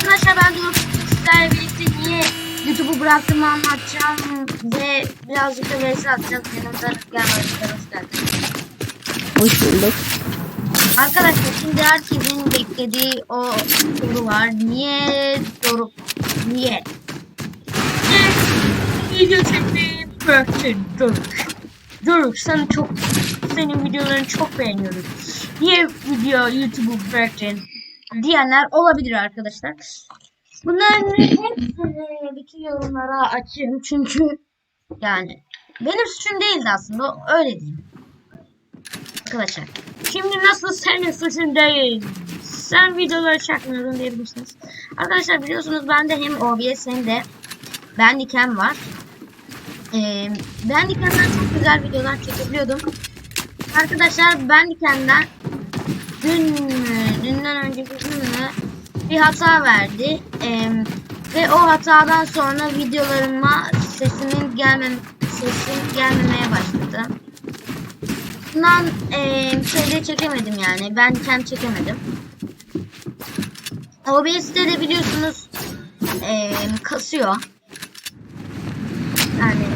arkadaşlar ben de sizlerle birlikte niye YouTube'u bıraktığımı anlatacağım ve birazcık da vs atacağım. Yanımda Rüzgar var. Hoş geldin. Hoş bulduk. Arkadaşlar şimdi herkesin beklediği o soru var. Niye Doruk? Niye? Video çekmeyi bıraktın Doruk? Doruk sen çok senin videolarını çok beğeniyorum. Niye video YouTube'u bıraktın? Diyenler olabilir arkadaşlar. Bunların hepsini bütün yorumlara açayım çünkü yani benim suçum değildi aslında öyle diyeyim. Arkadaşlar şimdi nasıl senin suçun değil sen videoları çekmiyordun diyebilirsiniz. Arkadaşlar biliyorsunuz bende hem OBS hem de Bandicam var. Ee, Bandicam'dan çok güzel videolar çekebiliyordum. Arkadaşlar Bandicam'dan dün mü, dünden önceki gün mü bir hata verdi. Ee, ve o hatadan sonra videolarıma sesimin gelmem sesim gelmemeye başladı. Bundan eee şeyde çekemedim yani. Ben kendim çekemedim. OBS'te de biliyorsunuz eee kasıyor. Yani.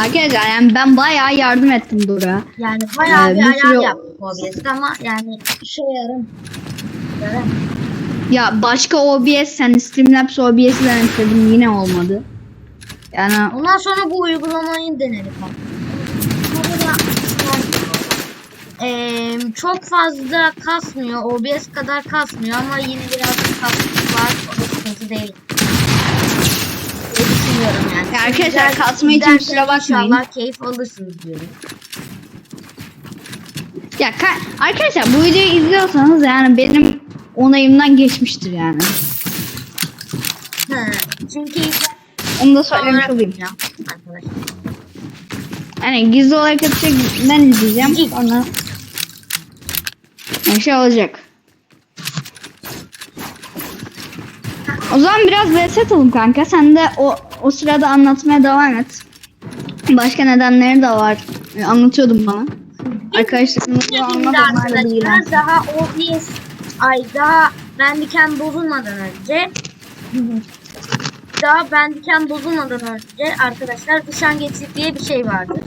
Arkadaşlar yani ben bayağı yardım ettim Dora. Yani bayağı Ee, bir bir ayar sürü- yaptık OBS'te ama yani işe yarım. Ya başka OBS sen Streamlabs OBS'i denedim yine olmadı. Yani Ondan sonra bu uygulamayı denedik. Eee, çok fazla kasmıyor. OBS kadar kasmıyor ama yine birazcık kasması var. O da sıkıntı değil. Diye düşünüyorum yani. Ya arkadaşlar, kasma için kusura bakmayın. İnşallah keyif alırsınız diyorum. ya ka- arkadaşlar bu videoyu izliyorsanız yani benim onayımdan geçmiştir yani. Hı, çünkü Onu da söylemiş olayım. arkadaşlar. Yani gizli olarak yapacak ben izleyeceğim. Sonra bir şey olacak. O zaman biraz vs atalım kanka. Sen de o o sırada anlatmaya devam et. Başka nedenleri de var. Anlatıyordum bana. Arkadaşlarımızla anlat onlar da bilgiler. arkadaşlar daha OBS ay daha Bandicam bozulmadan önce daha Bandicam bozulmadan önce arkadaşlar üşengeçlik diye bir şey vardır.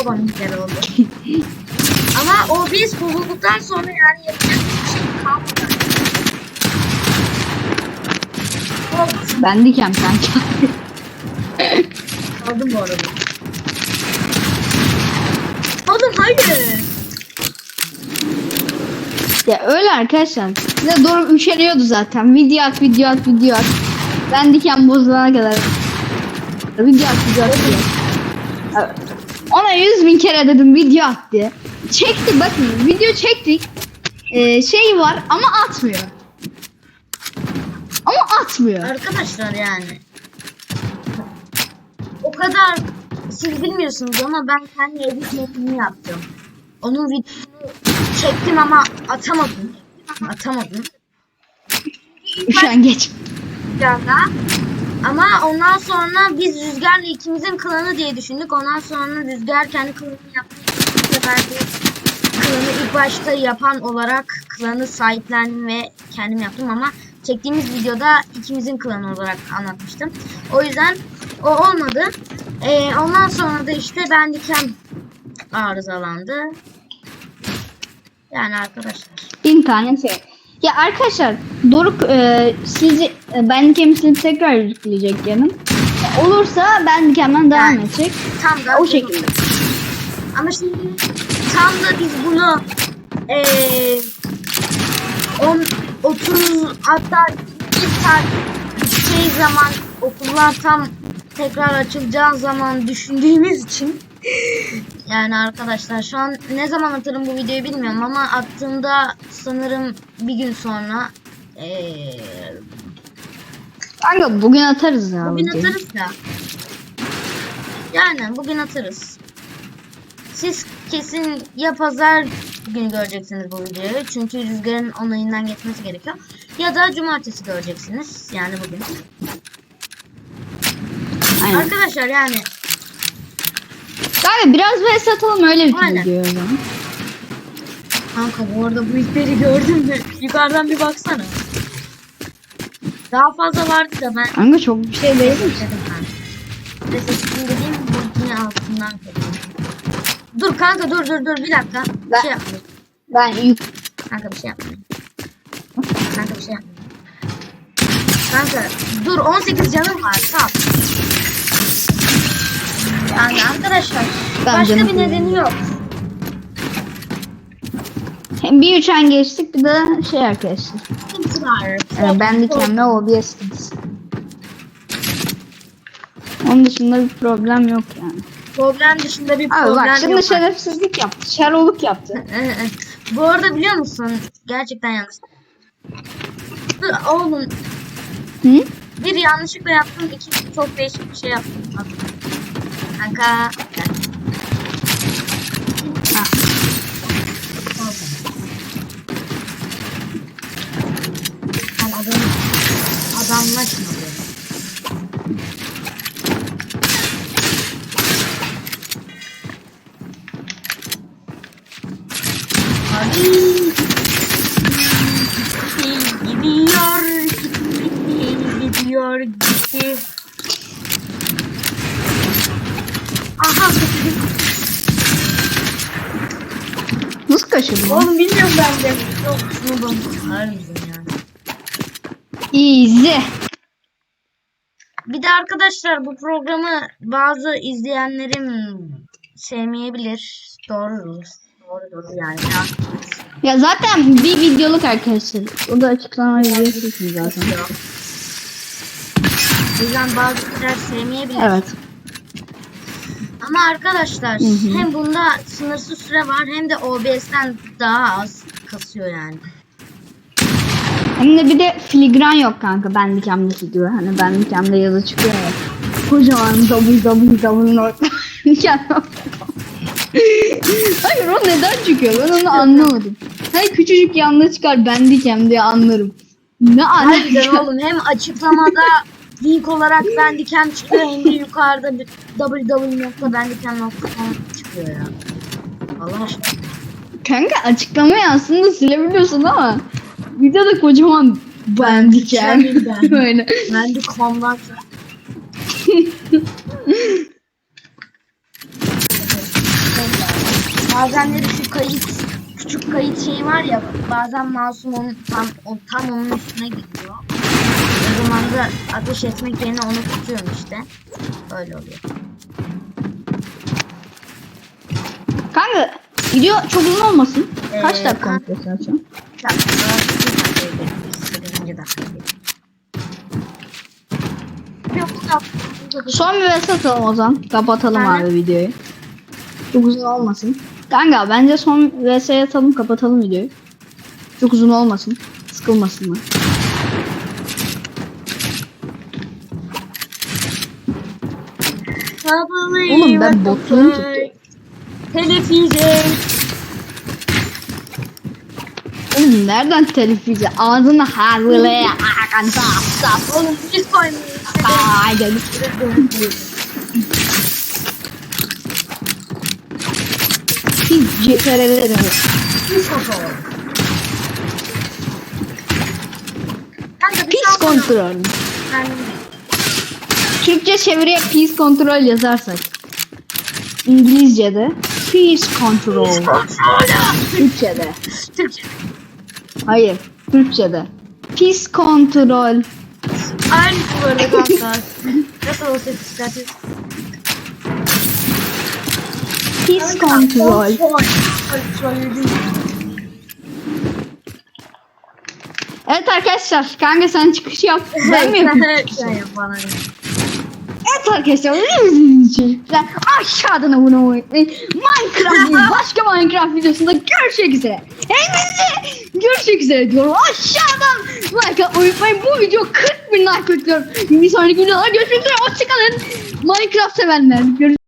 Babam kere oldu. Ama OBS bozulduktan sonra yani yapacak bir şey kalmadı. Ben dikem kanka. Aldım bu arada. Oğlum hayır. Ya öyle arkadaşlar. Size doğru üşeniyordu zaten. Video at, video at, video at. Ben diken bozulana kadar. Video at, video at. Evet. Ona yüz bin kere dedim video at diye. Çekti bakın video çektik. Ee, şey var ama atmıyor. Ama atmıyor. Arkadaşlar yani. O kadar siz bilmiyorsunuz ama ben kendi edit yaptım. Onun videosunu çektim ama atamadım. Atamadım. Üşen geç. Rüzgar'da. Ama ondan sonra biz Rüzgar'la ikimizin klanı diye düşündük. Ondan sonra Rüzgar kendi klanını yaptı. Bu sefer de klanı ilk başta yapan olarak klanı sahiplendim ve kendim yaptım ama çektiğimiz videoda ikimizin klanı olarak anlatmıştım. O yüzden o olmadı. Ee, ondan sonra da işte ben diken arızalandı. Yani arkadaşlar. İnternet şey. Ya arkadaşlar Doruk e, sizi e, ben silip tekrar yükleyecek. Ya Olursa ben dikemden devam Yani. edecek. Tam da O şekilde. Ama şimdi tam da biz bunu eee 10 30 hatta bir saat şey zaman okullar tam tekrar açılacağı zaman düşündüğümüz için yani arkadaşlar şu an ne zaman atarım bu videoyu bilmiyorum ama attığımda sanırım bir gün sonra eee Kanka bugün atarız ya. Bugün videoyu. atarız da. Yani bugün atarız. Siz kesin ya pazar günü göreceksiniz bu videoyu. Çünkü rüzgarın onayından geçmesi gerekiyor. Ya da cumartesi göreceksiniz. Yani bugün. Aynen. Arkadaşlar yani Kanka biraz vs atalım öyle bir video zaman. kanka bu arada bu ipleri gördün mü? Yukarıdan bir baksana. Daha fazla vardı da ben Kanka çok bir şey değil mi? Neyse şimdi dediğim burkini altından koyayım. Dur kanka dur dur dur bir dakika. Bir Ben- şey yapmayayım. Ben yük Kanka bir şey yapmayayım. Kanka bir şey yapmayayım. Kanka dur 18 canım var tamam. Yani arkadaşlar Ben başka canım bir nedeni yok. hem bir uçan geçtik bir de şey arkadaşlar. İntihar. Ee, ben de kendi OBS kids. Onun dışında bir problem yok yani. Problem dışında bir Abi problem bak şimdi yok. şerefsizlik yaptı. Şeroluk yaptı. Bu arada biliyor musun? Gerçekten yanlış. Oğlum Hı? Bir yanlışlıkla yaptım, iki çok değişik bir şey yaptım. Kanka. Ha. Ben adam, adamlaşma böyle. Hadi. Gidiyor, gitti, gidiyor, gitti. Aha, Nasıl kaçırdın? oğlum bilmiyorum ben de. Yok, şunu mısın yani? Easy. Bir de arkadaşlar bu programı bazı izleyenlerim sevmeyebilir. Doğrudur. Doğrudur yani. Ya. Zaten bir videoluk arkadaşlar. O da açıklama izliyorsunuz zaten. O yüzden bazı kişiler sevmeyebilir. Evet. Ama arkadaşlar Hı hı. hem bunda sınırsız süre var hem de OBS'ten daha az kasıyor yani. Hem de bir de filigran yok kanka Bandicam'daki gibi. Hani Bandicam'da yazı çıkıyor ya. Kocaman www.bandicam.com Hayır o neden çıkıyor ben onu anlamadım. Hayır küçücük yanına çıkar Bandicam diye anlarım. Ne Harbiden alaka? oğlum hem açıklamada link olarak Bandicam çıkıyor hem de yukarıda bir www.bandicam.com çıkıyor ya. Allah aşkına. Kanka açıklamayı aslında silebiliyorsun ama videoda kocaman. Bandicam. Böyle. Bandicam'dan Bazenleri şu kayıt küçük kayıt şeyi var ya bazen masum onun tam o, tam onun üstüne gidiyor. O zaman da ateş etmek yerine onu tutuyorum işte. Öyle oluyor. Kanka video çok uzun olmasın. Kaç Ee, dakika kan- yapıyorsun şu an? Bir dakika, bu dakika- Son bir vs atalım o zaman. Kapatalım Aynen. abi videoyu. Çok uzun olmasın. Kanka bence son vs atalım kapatalım videoyu. Çok uzun olmasın. Sıkılmasınlar. Oğlum ben botluğunu tuttum. Telefize. Oğlum nereden yiyeceğiz? Ağzını hazırlaya. Akan sap sap. Oğlum biz koymuyoruz. Haydi. Biz CTRL'leri. Pis kontrol. Pis şey kontrol. Ben- Türkçe çeviriye peace control yazarsak. İngilizce'de peace control. Türkçe'de. Türkçe. Hayır. Türkçe'de. Peace control. Aynı bu arada. Nasıl olsa çıkartır. Peace control. Kontrol. Evet arkadaşlar. Kanka sen çıkış yap. Ben mi yapayım? Sen bana. Evet arkadaşlar. çocuklar aşağıdan abone olmayı. Minecraft başka Minecraft videosunda görüşmek üzere. Hepinize görüşmek üzere diyorum. Aşağıdan like unutmayın. Bu video 40 bin like bekliyorum. Bir sonraki videoda görüşmek üzere. Hoşçakalın. Minecraft sevenler. Görüşmek